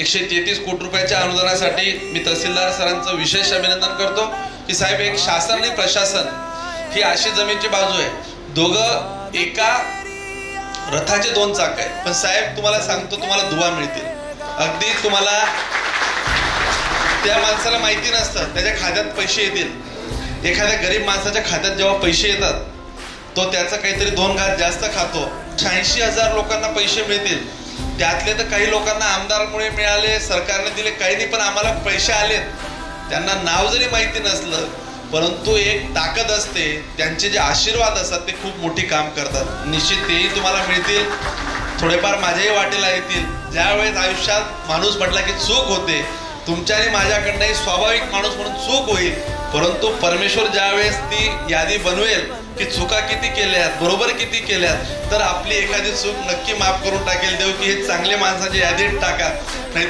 एकशे तेहतीस कोटी रुपयाच्या अनुदानासाठी मी तहसीलदार सरांचं विशेष अभिनंदन करतो. की साहेब एक शासन आणि प्रशासन ही अशी जमीनची बाजू आहे. दोघं एका रथाचे दोन चाक आहे पण साहेब तुम्हाला सांगतो तुम्हाला दुवा मिळतील. अगदी तुम्हाला त्या माणसाला माहिती नसतं. त्याच्या खात्यात पैसे येतील. एखाद्या गरीब माणसाच्या खात्यात जेव्हा पैसे येतात तो त्याचं काहीतरी दोन घात जास्त खातो. शहाऐंशी हजार लोकांना पैसे मिळतील. त्यातले तर काही लोकांना आमदारमुळे मिळाले सरकारने दिले काही नाही पण आम्हाला पैसे आलेत. त्यांना नाव जरी माहिती नसलं परंतु एक ताकद असते त्यांचे जे आशीर्वाद असतात ते खूप मोठी काम करतात. निश्चित तेही तुम्हाला मिळतील. थोडेफार माझ्याही वाटेला येतील. ज्यावेळेस आयुष्यात माणूस म्हटला की चूक होते तुमच्या आणि माझ्याकडनंही स्वाभाविक माणूस म्हणून चूक होईल. परंतु परमेश्वर ज्यावेळेस ती यादी बनवेल की चुका किती केल्यात बरोबर किती केल्यात तर आपली एखादी चूक नक्की माफ करून टाकेल. देव की हे चांगले माणसाची यादीत टाका. नाहीतर